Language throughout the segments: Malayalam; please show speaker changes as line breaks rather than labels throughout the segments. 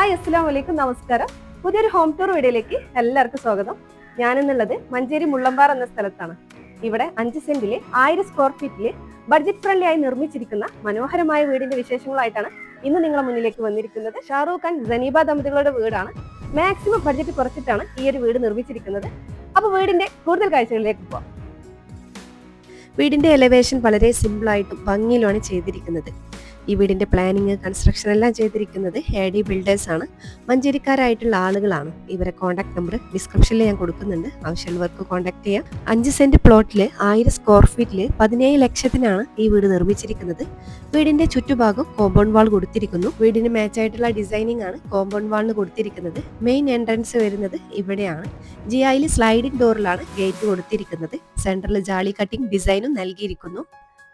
ഹായ് അസ്സലാം വലൈക്കും നമസ്കാരം. പുതിയൊരു ഹോം ടൂർ വീഡിയോയിലേക്ക് എല്ലാവർക്കും സ്വാഗതം. ഞാനിന്നുള്ളത് മഞ്ചേരി മുള്ളമ്പാറ എന്ന സ്ഥലത്താണ്. ഇവിടെ അഞ്ച് സെന്റിലെ ആയിരം സ്ക്വയർ ഫീറ്റിൽ ബഡ്ജറ്റ് ഫ്രണ്ട്ലി ആയി നിർമ്മിച്ചിരിക്കുന്ന മനോഹരമായ വീടിന്റെ വിശേഷങ്ങളായിട്ടാണ് ഇന്ന് നിങ്ങളെ മുന്നിലേക്ക് വന്നിരിക്കുന്നത്. ഷാറൂഖ് ഖാൻ ജനീബ ദമ്പതികളുടെ വീടാണ്. മാക്സിമം ബഡ്ജറ്റ് കുറച്ചിട്ടാണ് ഈ ഒരു വീട് നിർമ്മിച്ചിരിക്കുന്നത്. അപ്പോൾ വീടിന്റെ കൂടുതൽ കാഴ്ചകളിലേക്ക് പോവാം.
വീടിന്റെ എലവേഷൻ വളരെ സിമ്പിളായിട്ടും ഭംഗിയിലുമാണ് ചെയ്തിരിക്കുന്നത്. ഈ വീടിന്റെ പ്ലാനിങ് കൺസ്ട്രക്ഷൻ എല്ലാം ചെയ്തിരിക്കുന്നത് എ ഡി ബിൽഡേഴ്സാണ് മഞ്ചേരിക്കാരായിട്ടുള്ള ആളുകളാണ്. ഇവരെ കോൺടാക്ട് നമ്പർ ഡിസ്ക്രിപ്ഷനിൽ ഞാൻ കൊടുക്കുന്നുണ്ട്. ആവശ്യമുള്ളവർക്ക് കോൺടാക്ട് ചെയ്യാം. അഞ്ച് സെന്റ് പ്ലോട്ടിൽ ആയിരം സ്ക്വയർ ഫീറ്റിൽ പതിനേഴ് ലക്ഷത്തിനാണ് ഈ വീട് നിർമ്മിച്ചിരിക്കുന്നത്. വീടിന്റെ ചുറ്റുഭാഗം കോമ്പൗണ്ട് വാൾ കൊടുത്തിരിക്കുന്നു. വീടിന് മാച്ച് ആയിട്ടുള്ള ഡിസൈനിങ് ആണ് കോമ്പൗണ്ട് വാളിന് കൊടുത്തിരിക്കുന്നത്. മെയിൻ എൻട്രൻസ് വരുന്നത് ഇവിടെയാണ്. ജി ഐയിൽ സ്ലൈഡിംഗ് ഡോറിലാണ് ഗേറ്റ് കൊടുത്തിരിക്കുന്നത്. സെൻട്രൽ ജാളി കട്ടിംഗ് ഡിസൈനും നൽകിയിരിക്കുന്നു.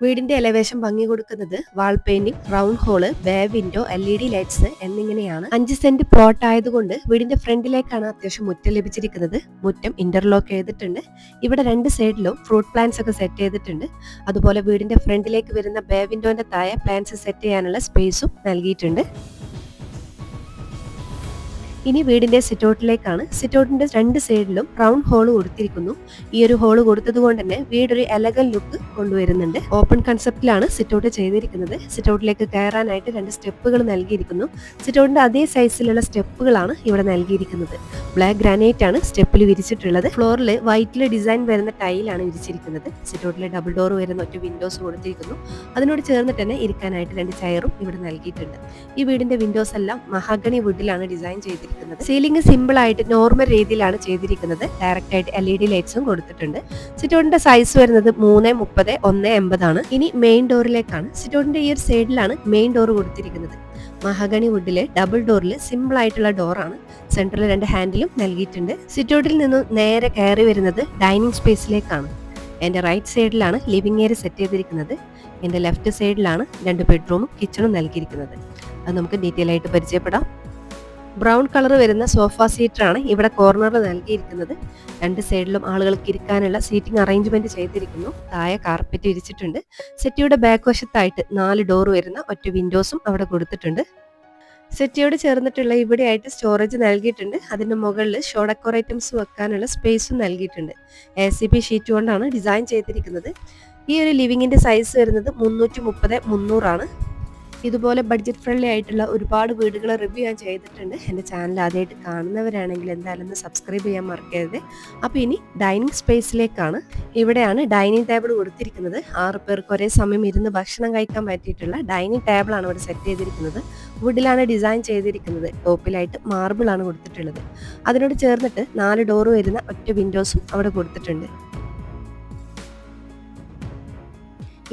വീടിന്റെ എലവേഷൻ ഭംഗി കൊടുക്കുന്നത് wall painting round hole bay window L E D lights എന്നിങ്ങനെയാണ്. അഞ്ച് സെന്റ് പ്ലോട്ട് ആയതുകൊണ്ട് വീടിന്റെ ഫ്രണ്ടിലേക്കാണ് അത്യാവശ്യം മുറ്റം ലഭിച്ചിരിക്കുന്നത്. മുറ്റം ഇന്റർലോക്ക് ചെയ്തിട്ടുണ്ട്. ഇവിടെ രണ്ട് സൈഡിലും ഫ്രൂട്ട് പ്ലാന്റ്സ് ഒക്കെ സെറ്റ് ചെയ്തിട്ടുണ്ട്. അതുപോലെ വീടിന്റെ ഫ്രണ്ടിലേക്ക് വരുന്ന ബേ വിൻഡോന്റെ താഴെ പ്ലാന്റ്സ് സെറ്റ് ചെയ്യാനുള്ള സ്പേസും നൽകിയിട്ടുണ്ട്. ഇനി വീടിന്റെ സിറ്റൗട്ടിലേക്കാണ് സിറ്റൗട്ടിന്റെ രണ്ട് സൈഡിലും റൗണ്ട് ഹോൾ കൊടുത്തിരിക്കുന്നു. ഈ ഒരു ഹോൾ കൊടുത്തത് കൊണ്ട് തന്നെ വീടൊരു എലഗൻ ലുക്ക് കൊണ്ടുവരുന്നുണ്ട്. ഓപ്പൺ കൺസെപ്റ്റിലാണ് സിറ്റൗട്ട് ചെയ്തിരിക്കുന്നത്. സിറ്റൗട്ടിലേക്ക് കയറാനായിട്ട് രണ്ട് സ്റ്റെപ്പുകൾ നൽകിയിരിക്കുന്നു. സിറ്റൗട്ടിന്റെ അതേ സൈസിലുള്ള സ്റ്റെപ്പുകളാണ് ഇവിടെ നൽകിയിരിക്കുന്നത്. ബ്ലാക്ക് ഗ്രാനൈറ്റ് ആണ് സ്റ്റെപ്പിൽ വിരിച്ചിട്ടുള്ളത്. ഫ്ലോറിൽ വൈറ്റിൽ ഡിസൈൻ വരുന്ന ടൈലാണ് വിരിച്ചിരിക്കുന്നത്. സിറ്റൗട്ടിലെ ഡബിൾ ഡോർ വരുന്ന ഒറ്റ വിൻഡോസ് കൊടുത്തിരിക്കുന്നു. അതിനോട് ചേർന്നിട്ട് തന്നെ ഇരിക്കാനായിട്ട് രണ്ട് ചെയറും ഇവിടെ നൽകിയിട്ടുണ്ട്. ഈ വീടിന്റെ വിൻഡോസ് എല്ലാം മഹാഗണി വുഡിലാണ് ഡിസൈൻ ചെയ്തിരിക്കുന്നത്. സീലിംഗ് സിമ്പിൾ ആയിട്ട് നോർമൽ രീതിയിലാണ് ചെയ്തിരിക്കുന്നത്. ഡയറക്റ്റ് ആയിട്ട് എൽ ഇ ഡി ലൈറ്റ്സും കൊടുത്തിട്ടുണ്ട്. സിറ്റോണിന്റെ സൈസ് വരുന്നത് മൂന്ന് മുപ്പത് ഒന്ന് എൺപതാണ്. ഇനി മെയിൻ ഡോറിലേക്കാണ് സിറ്റോണിന്റെ ഈ ഒരു സൈഡിലാണ് മെയിൻ ഡോർ കൊടുത്തിരിക്കുന്നത്. മഹാഗണി വുഡിലെ ഡബിൾ ഡോറിൽ സിമ്പിൾ ആയിട്ടുള്ള ഡോറാണ് സെൻട്രലിൽ രണ്ട് ഹാൻഡിലും നൽകിയിട്ടുണ്ട്. സിറ്റോട്ടിൽ നിന്നും നേരെ കയറി വരുന്നത് ഡൈനിങ് സ്പേസിലേക്കാണ് എന്റെ റൈറ്റ് സൈഡിലാണ് ലിവിംഗ് ഏരിയ സെറ്റ് ചെയ്തിരിക്കുന്നത്. എന്റെ ലെഫ്റ്റ് സൈഡിലാണ് രണ്ട് ബെഡ്റൂമും കിച്ചണും നൽകിയിരിക്കുന്നത്. അത് നമുക്ക് ഡീറ്റെയിൽ ആയിട്ട് പരിചയപ്പെടാം. ബ്രൗൺ കളർ വരുന്ന സോഫ സീറ്ററാണ് ഇവിടെ കോർണറിൽ നൽകിയിരിക്കുന്നത്. രണ്ട് സൈഡിലും ആളുകൾക്ക് ഇരിക്കാനുള്ള സീറ്റിംഗ് അറേഞ്ച്മെന്റ് ചെയ്തിരിക്കുന്നു. താഴെ കാർപ്പറ്റ് വിരിച്ചിട്ടുണ്ട് സെറ്റിയുടെ ബാക്ക് വശത്തായിട്ട് നാല് ഡോർ വരുന്ന ഒറ്റ വിൻഡോസും അവിടെ കൊടുത്തിട്ടുണ്ട്. സെറ്റിയോട് ചേർന്നിട്ടുള്ള ഇവിടെയായിട്ട് സ്റ്റോറേജ് നൽകിയിട്ടുണ്ട്. അതിന്റെ മുകളിൽ ഷോ ഡെക്കോർ ഐറ്റംസ് വെക്കാനുള്ള സ്പേസും നൽകിയിട്ടുണ്ട്. എ സി പി ഷീറ്റ് കൊണ്ടാണ് ഡിസൈൻ ചെയ്തിരിക്കുന്നത്. ഈ ഒരു ലിവിങ്ങിന്റെ സൈസ് വരുന്നത് മുന്നൂറ്റി മുപ്പത് മുന്നൂറാണ്. ഇതുപോലെ ബഡ്ജറ്റ് ഫ്രണ്ട്ലി ആയിട്ടുള്ള ഒരുപാട് വീടുകൾ റിവ്യൂ ഞാൻ ചെയ്തിട്ടുണ്ട്. എന്റെ ചാനൽ ആദ്യമായിട്ട് കാണുന്നവരാണെങ്കിൽ എന്തായാലും ഒന്ന് സബ്സ്ക്രൈബ് ചെയ്യാൻ മറക്കരുത്. അപ്പോൾ ഇനി ഡൈനിങ് സ്പേസിലേക്കാണ് ഇവിടെയാണ് ഡൈനിങ് ടേബിൾ കൊടുത്തിരിക്കുന്നത്. ആറ് പേർക്ക് ഒരേ സമയം ഇരുന്ന് ഭക്ഷണം കഴിക്കാൻ പറ്റിയിട്ടുള്ള ഡൈനിങ് ടേബിളാണ് ഇവിടെ സെറ്റ് ചെയ്തിരിക്കുന്നത്. വുഡിലാണ് ഡിസൈൻ ചെയ്തിരിക്കുന്നത്. ടോപ്പിലായിട്ട് മാർബിളാണ് കൊടുത്തിട്ടുള്ളത്. അതിനോട് ചേർന്നിട്ട് നാല് ഡോർ വരുന്ന ഒറ്റ വിൻഡോസും അവിടെ കൊടുത്തിട്ടുണ്ട്.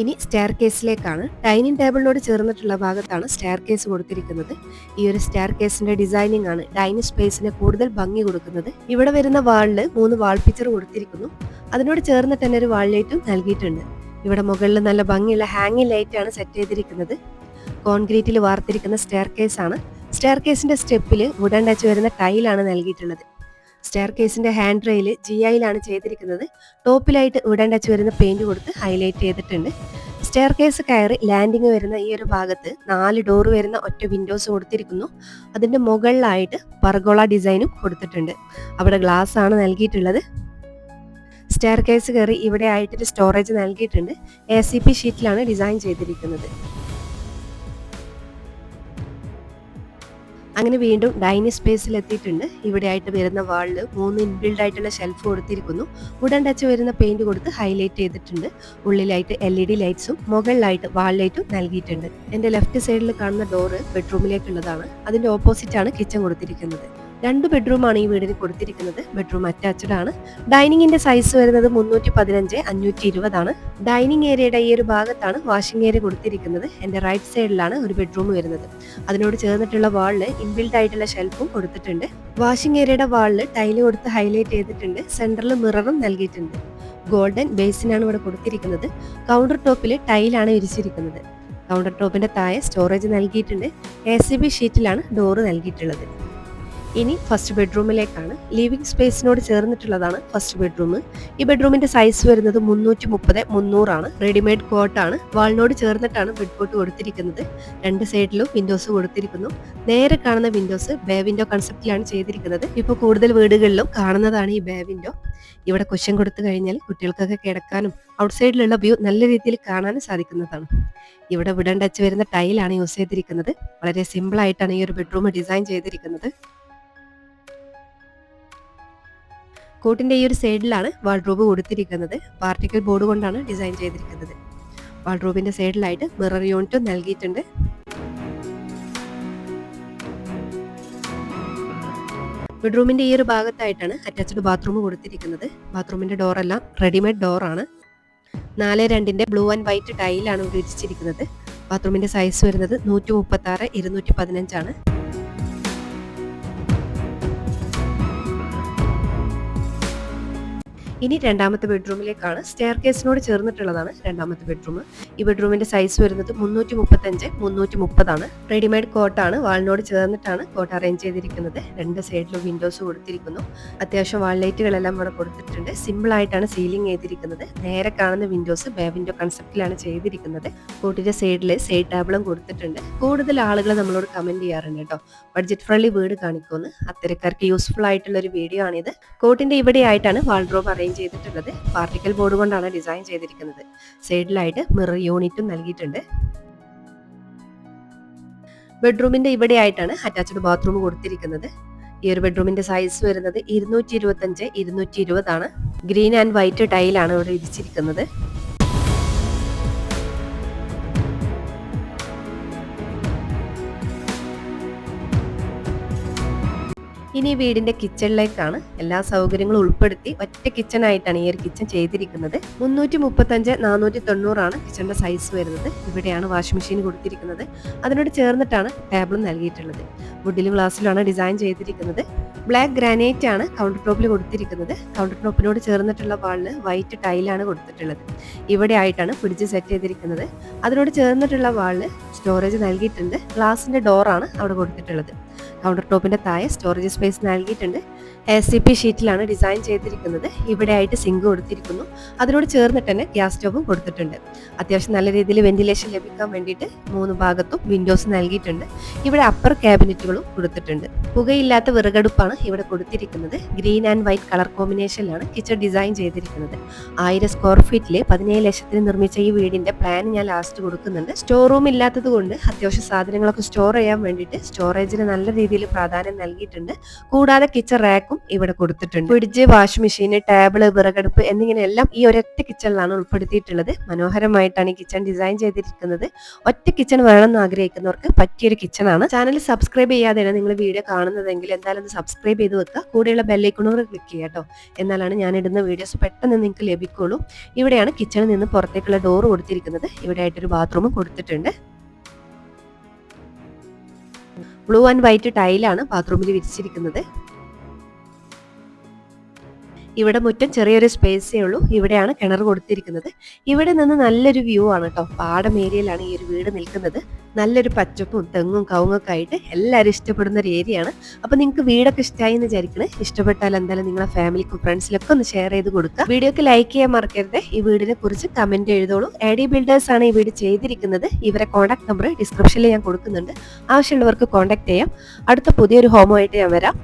ഇനി സ്റ്റെയർ കേസിലേക്കാണ് ഡൈനിങ് ടേബിളിനോട് ചേർന്നിട്ടുള്ള ഭാഗത്താണ് സ്റ്റെയർ കേസ് കൊടുത്തിരിക്കുന്നത്. ഈ ഒരു സ്റ്റെയർ കേസിന്റെ ഡിസൈനിങ് ആണ് ഡൈനിങ് സ്പേസിന് കൂടുതൽ ഭംഗി കൊടുക്കുന്നത്. ഇവിടെ വരുന്ന വാളിൽ മൂന്ന് വാൾ പിക്ചർ കൊടുത്തിരിക്കുന്നു. അതിനോട് ചേർന്നിട്ട് തന്നെ ഒരു വാൾ ലൈറ്റും നൽകിയിട്ടുണ്ട്. ഇവിടെ മുകളിൽ നല്ല ഭംഗിയുള്ള ഹാങ്ങിങ് ലൈറ്റ് ആണ് സെറ്റ് ചെയ്തിരിക്കുന്നത്. കോൺക്രീറ്റിൽ വാർത്തിരിക്കുന്ന സ്റ്റെയർ ആണ് സ്റ്റെയർ കേസിന്റെ സ്റ്റെപ്പിൽ വുഡൻ ടച്ച് വരുന്ന ടൈലാണ് നൽകിയിട്ടുള്ളത്. സ്റ്റെയർ കേസിന്റെ ഹാൻഡ് റെയിൽ ജി ഐയിലാണ് ചെയ്തിരിക്കുന്നത്. ടോപ്പിലായിട്ട് വുഡൻ ടച്ച് വരുന്ന പെയിന്റ് കൊടുത്ത് ഹൈലൈറ്റ് ചെയ്തിട്ടുണ്ട്. സ്റ്റെയർ കേസ് കയറി ലാൻഡിങ് വരുന്ന ഈ ഒരു ഭാഗത്ത് നാല് ഡോർ വരുന്ന ഒറ്റ വിൻഡോസ് കൊടുത്തിരിക്കുന്നു. അതിന്റെ മുകളിലായിട്ട് പർഗോള ഡിസൈനും കൊടുത്തിട്ടുണ്ട്. അവിടെ ഗ്ലാസ് ആണ് നൽകിയിട്ടുള്ളത്. സ്റ്റെയർ കേസ് കയറി ഇവിടെ ആയിട്ടൊരു സ്റ്റോറേജ് നൽകിയിട്ടുണ്ട്. എ സി പി ഷീറ്റിലാണ് ഡിസൈൻ ചെയ്തിരിക്കുന്നത്. അങ്ങനെ വീണ്ടും ഡൈനിങ് സ്പേസിൽ എത്തിയിട്ടുണ്ട് ഇവിടെ ആയിട്ട് വരുന്ന വാളിൽ മൂന്ന് ഇൻബിൽഡ് ആയിട്ടുള്ള ഷെൽഫ് കൊടുത്തിരിക്കുന്നു. വുഡൻ ടച്ച് വരുന്ന പെയിന്റ് കൊടുത്ത് ഹൈലൈറ്റ് ചെയ്തിട്ടുണ്ട്. ഉള്ളിലായിട്ട് എൽ ഇ ഡി ലൈറ്റ്സും മുകളിലായിട്ട് വാൾ ലൈറ്റും നൽകിയിട്ടുണ്ട്. എന്റെ ലെഫ്റ്റ് സൈഡിൽ കാണുന്ന ഡോറ് ബെഡ്റൂമിലേക്കുള്ളതാണ്. അതിന്റെ ഓപ്പോസിറ്റ് ആണ് കിച്ചൺ കൊടുത്തിരിക്കുന്നത്. രണ്ട് ബെഡ്റൂമാണ് ഈ വീടിന് കൊടുത്തിരിക്കുന്നത്. ബെഡ്റൂം അറ്റാച്ച്ഡ് ആണ് ഡൈനിങ്ങിന്റെ സൈസ് വരുന്നത് മുന്നൂറ്റി പതിനഞ്ച് അഞ്ഞൂറ്റി ഇരുപതാണ് ഡൈനിങ് ഏരിയയുടെ ഈ ഒരു ഭാഗത്താണ് വാഷിംഗ് ഏരിയ കൊടുത്തിരിക്കുന്നത്. എന്റെ റൈറ്റ് സൈഡിലാണ് ഒരു ബെഡ്റൂം വരുന്നത്. അതിനോട് ചേർന്നിട്ടുള്ള വാളിൽ ഇൻബിൽഡ് ആയിട്ടുള്ള ഷെൽഫും കൊടുത്തിട്ടുണ്ട്. വാഷിംഗ് ഏരിയയുടെ വാളിൽ ടൈൽ കൊടുത്ത് ഹൈലൈറ്റ് ചെയ്തിട്ടുണ്ട്. സെൻട്രൽ മിററും നൽകിയിട്ടുണ്ട്. ഗോൾഡൻ ബേസിനാണ് ഇവിടെ കൊടുത്തിരിക്കുന്നത്. കൗണ്ടർ ടോപ്പിൽ ടൈലാണ് വിരിച്ചിരിക്കുന്നത് കൗണ്ടർ ടോപ്പിന്റെ താഴെ സ്റ്റോറേജ് നൽകിയിട്ടുണ്ട്. എ സി ബി ഷീറ്റിലാണ് ഡോറ് നൽകിയിട്ടുള്ളത്. ഇനി ഫസ്റ്റ് ബെഡ്റൂമിലേക്കാണ് ലിവിംഗ് സ്പേസിനോട് ചേർന്നിട്ടുള്ളതാണ് ഫസ്റ്റ് ബെഡ്റൂം ഈ ബെഡ്റൂമിന്റെ സൈസ് വരുന്നത് മുന്നൂറ്റി മുപ്പത് മുന്നൂറാണ് റെഡിമെയ്ഡ് കോട്ടാണ് വാളിനോട് ചേർന്നിട്ടാണ് ബെഡ് കോട്ട് കൊടുത്തിരിക്കുന്നത്. രണ്ട് സൈഡിലും വിൻഡോസ് കൊടുത്തിരിക്കുന്നു. നേരെ കാണുന്ന വിൻഡോസ് ബേ വിൻഡോ കൺസെപ്റ്റിലാണ് ചെയ്തിരിക്കുന്നത്. ഇപ്പോൾ കൂടുതൽ വീടുകളിലും കാണുന്നതാണ് ഈ ബേ വിൻഡോ ഇവിടെ കുഷൻ കൊടുത്തു കഴിഞ്ഞാൽ കുട്ടികൾക്കൊക്കെ കിടക്കാനും ഔട്ട് സൈഡിലുള്ള വ്യൂ നല്ല രീതിയിൽ കാണാനും സാധിക്കുന്നതാണ്. ഇവിടെ വിടൻ ടച്ച് വരുന്ന ടൈലാണ് യൂസ് ചെയ്തിരിക്കുന്നത്. വളരെ സിമ്പിൾ ആയിട്ടാണ് ഈ ഒരു ബെഡ്റൂം ഡിസൈൻ ചെയ്തിരിക്കുന്നത്. കോട്ടിന്റെ ഈ ഒരു സൈഡിലാണ് വാൾഡ്രോബ് കൊടുത്തിരിക്കുന്നത്. പാർട്ടിക്കൽ ബോർഡ് കൊണ്ടാണ് ഡിസൈൻ ചെയ്തിരിക്കുന്നത്. വാൾഡ്രോബിന്റെ സൈഡിലായിട്ട് മിറർ യൂണിറ്റും നൽകിയിട്ടുണ്ട്. ബെഡ്റൂമിന്റെ ഈ ഒരു ഭാഗത്തായിട്ടാണ് അറ്റാച്ച്ഡ് ബാത്റൂം കൊടുത്തിരിക്കുന്നത്. ബാത്റൂമിന്റെ എല്ലാം റെഡിമെയ്ഡ് ഡോർ ഡോറാണ് നാല് രണ്ടിന്റെ ബ്ലൂ ആൻഡ് വൈറ്റ് ടൈലാണ് ഉപയോഗിച്ചിരിക്കുന്നത് ബാത്റൂമിന്റെ സൈസ് വരുന്നത് നൂറ്റി മുപ്പത്തി ആറ് ഇരുന്നൂറ്റി പതിനഞ്ചാണ് ഇനി രണ്ടാമത്തെ ബെഡ്റൂമിലേക്കാണ് സ്റ്റെയർ കേസിനോട് ചേർന്നിട്ടുള്ളതാണ് രണ്ടാമത്തെ ബെഡ്റൂം. ഈ ബെഡ്റൂമിന്റെ സൈസ് വരുന്നത് മുന്നൂറ്റി മുപ്പത്തഞ്ച് മുന്നൂറ്റി മുപ്പതാണ് റെഡിമെയ്ഡ് കോട്ടാണ് വാളിനോട് ചേർന്നിട്ടാണ് കോട്ട് അറേഞ്ച് ചെയ്തിരിക്കുന്നത്. രണ്ട് സൈഡിലും വിൻഡോസ് കൊടുത്തിരിക്കുന്നു. അത്യാവശ്യം വാൾ ലൈറ്റുകളെല്ലാം ഇവിടെ കൊടുത്തിട്ടുണ്ട്. സിമ്പിൾ ആയിട്ടാണ് സീലിംഗ് ചെയ്തിരിക്കുന്നത്. നേരെ കാണുന്ന വിൻഡോസ് ബേ വിൻഡോ കൺസെപ്റ്റിലാണ് ചെയ്തിരിക്കുന്നത്. കോട്ടിന്റെ സൈഡിൽ സൈഡ് ടേബിളും കൊടുത്തിട്ടുണ്ട്. കൂടുതൽ ആളുകൾ നമ്മളോട് കമന്റ് ചെയ്യാറുണ്ട് കേട്ടോ. ബഡ്ജറ്റ് ഫ്രണ്ട്ലി വീട് കാണിക്കുമെന്ന്. അത്തരക്കാർക്ക് യൂസ്ഫുൾ ആയിട്ടുള്ള ഒരു വീഡിയോ ആണിത്. കോട്ടിന്റെ ഇവിടെ ആയിട്ടാണ് വാൾഡ്രോബ് അറേഞ്ച് ചെയ്തിട്ടുള്ളത് പാർട്ടിക്കൽ ബോർഡ് കൊണ്ടാണ് ഡിസൈൻ ചെയ്തിരിക്കുന്നത്. സൈഡിലായിട്ട് മിറർ യൂണിറ്റും നൽകിയിട്ടുണ്ട്. ബെഡ്റൂമിന്റെ ഇവിടെ ആയിട്ടാണ് അറ്റാച്ച്ഡ് ബാത്റൂം കൊടുത്തിരിക്കുന്നത്. ഈ ഒരു ബെഡ്റൂമിന്റെ സൈസ് വരുന്നത് ഇരുന്നൂറ്റി ഇരുപത്തി അഞ്ച് ഇരുന്നൂറ്റി ഇരുപതാണ് ഗ്രീൻ ആൻഡ് വൈറ്റ് ടൈലാണ് ഇവിടെ വിരിച്ചിരിക്കുന്നത് ഇനി വീടിന്റെ കിച്ചണിലേക്കാണ് എല്ലാ സൗകര്യങ്ങളും ഉൾപ്പെടുത്തി ഒറ്റ കിച്ചൺ ആയിട്ടാണ് ഈ ഒരു കിച്ചൺ ചെയ്തിരിക്കുന്നത്. മുന്നൂറ്റി മുപ്പത്തഞ്ച് നാനൂറ്റി തൊണ്ണൂറാണ് കിച്ചണിന്റെ സൈസ് വരുന്നത്. ഇവിടെയാണ് വാഷിംഗ് മെഷീൻ കൊടുത്തിരിക്കുന്നത്. അതിനോട് ചേർന്നിട്ടാണ് ടേബിൾ നൽകിയിട്ടുള്ളത്. വുഡിലും ഗ്ലാസ്സിലാണ് ഡിസൈൻ ചെയ്തിരിക്കുന്നത്. ബ്ലാക്ക് ഗ്രാനൈറ്റ് ആണ് കൗണ്ടർ ടോപ്പിൽ കൊടുത്തിരിക്കുന്നത്. കൗണ്ടർ ടോപ്പിനോട് ചേർന്നിട്ടുള്ള വാളിന് വൈറ്റ് ടൈലാണ് കൊടുത്തിട്ടുള്ളത്. ഇവിടെ ആയിട്ടാണ് ഫ്രിഡ്ജ് സെറ്റ് ചെയ്തിരിക്കുന്നത്. അതിനോട് ചേർന്നിട്ടുള്ള വാളിന് സ്റ്റോറേജ് നൽകിയിട്ടുണ്ട്. ഗ്ലാസിന്റെ ഡോറാണ് അവിടെ കൊടുത്തിട്ടുള്ളത്. കൗണ്ടർ ടോപ്പിന്റെ താഴെ സ്റ്റോറേജ് സ്പേസ് നൽകിയിട്ടുണ്ട്. എസ് സി പി ഷീറ്റിലാണ് ഡിസൈൻ ചെയ്തിരിക്കുന്നത്. ഇവിടെ ആയിട്ട് സിങ്ക് കൊടുത്തിരിക്കുന്നു. അതിനോട് ചേർന്നിട്ട് തന്നെ ഗ്യാസ് സ്റ്റോവും കൊടുത്തിട്ടുണ്ട്. അത്യാവശ്യം നല്ല രീതിയിൽ വെന്റിലേഷൻ ലഭിക്കാൻ വേണ്ടിയിട്ട് മൂന്ന് ഭാഗത്തും വിൻഡോസ് നൽകിയിട്ടുണ്ട്. ഇവിടെ അപ്പർ ക്യാബിനറ്റുകളും കൊടുത്തിട്ടുണ്ട്. പുകയില്ലാത്ത വിറകടുപ്പാണ് ഇവിടെ കൊടുത്തിരിക്കുന്നത്. ഗ്രീൻ ആൻഡ് വൈറ്റ് കളർ കോമ്പിനേഷനിലാണ് കിച്ചൺ ഡിസൈൻ ചെയ്തിരിക്കുന്നത്. ആയിരം സ്ക്വയർ ഫീറ്റിൽ പതിനേഴ് ലക്ഷത്തിന് നിർമ്മിച്ച ഈ വീടിന്റെ പ്ലാൻ ഞാൻ ലാസ്റ്റ് കൊടുക്കുന്നുണ്ട്. സ്റ്റോർ റൂം ഇല്ലാത്തത് കൊണ്ട് അത്യാവശ്യം സാധനങ്ങളൊക്കെ സ്റ്റോർ ചെയ്യാൻ വേണ്ടിയിട്ട് സ്റ്റോറേജിന് നല്ല രീതിയിൽ പ്രാധാന്യം നൽകിയിട്ടുണ്ട്. കൂടാതെ കിച്ചൺ റാക്കും ഇവിടെ കൊടുത്തിട്ടുണ്ട്. ഫ്രിഡ്ജ് വാഷിംഗ് മെഷീൻ ടേബിൾ വിറകടുപ്പ് എന്നിങ്ങനെയെല്ലാം ഈ ഒരൊറ്റ കിച്ചണിലാണ് ഉൾപ്പെടുത്തിയിട്ടുള്ളത്. മനോഹരമായിട്ടാണ് ഈ കിച്ചൺ ഡിസൈൻ ചെയ്തിരിക്കുന്നത്. ഒറ്റ കിച്ചൺ വേണമെന്ന് ആഗ്രഹിക്കുന്നവർക്ക് പറ്റിയൊരു ആണ് ചാനൽ സബ്സ്ക്രൈബ് ചെയ്യാതെയാണ് നിങ്ങൾ വീഡിയോ കാണുന്നതെങ്കിൽ എന്തായാലും സബ്സ്ക്രൈബ് ചെയ്ത് വെക്കുക. കൂടെയുള്ള ബെല്ലൈക്കണൂറ് ക്ലിക്ക് ചെയ്യുക കേട്ടോ. എന്നാലാണ് ഞാൻ ഇടുന്ന വീഡിയോസ് പെട്ടെന്ന് നിങ്ങൾക്ക് ലഭിക്കുള്ളൂ. ഇവിടെയാണ് കിച്ചണിൽ നിന്ന് പുറത്തേക്കുള്ള ഡോർ കൊടുത്തിരിക്കുന്നത്. ഇവിടെ ആയിട്ടൊരു ബാത്റൂമും കൊടുത്തിട്ടുണ്ട്. ബ്ലൂ ആൻഡ് വൈറ്റ് ടൈലാണ് ബാത്റൂമിൽ വിരിച്ചിരിക്കുന്നത്. ഇവിടെ മുറ്റം ചെറിയൊരു സ്പേസേ ഉള്ളൂ. ഇവിടെയാണ് കിണർ കൊടുത്തിരിക്കുന്നത്. ഇവിടെ നിന്ന് നല്ലൊരു വ്യൂ ആണ് കേട്ടോ പാടം ഏരിയയിലാണ് ഈ ഒരു വീട് നിൽക്കുന്നത്. നല്ലൊരു പച്ചപ്പും തെങ്ങും കവുങ്ങൊക്കെ ആയിട്ട് എല്ലാവരും ഇഷ്ടപ്പെടുന്ന ഒരു ഏരിയയാണ് അപ്പോൾ നിങ്ങൾക്ക് വീടൊക്കെ ഇഷ്ടമായി എന്ന് വിചാരിക്കണേ. ഇഷ്ടപ്പെട്ടാൽ എന്തായാലും നിങ്ങളെ ഫാമിലിക്കും ഫ്രണ്ട്സിലൊക്കെ ഒന്ന് ഷെയർ ചെയ്ത് കൊടുക്കുക. വീഡിയോക്ക് ലൈക്ക് ചെയ്യാൻ മറക്കരുത്. ഈ വീടിനെ കുറിച്ച് കമന്റ് എഴുതോളൂ. എ ഡി ബിൽഡേഴ്സ് ആണ് ഈ വീട് ചെയ്തിരിക്കുന്നത്. ഇവരെ കോൺടാക്ട് നമ്പർ ഡിസ്ക്രിപ്ഷനിൽ ഞാൻ കൊടുക്കുന്നുണ്ട്. ആവശ്യമുള്ളവർക്ക് കോൺടാക്ട് ചെയ്യാം. അടുത്ത പുതിയൊരു ഹോമുമായിട്ട് ഞാൻ വരാം.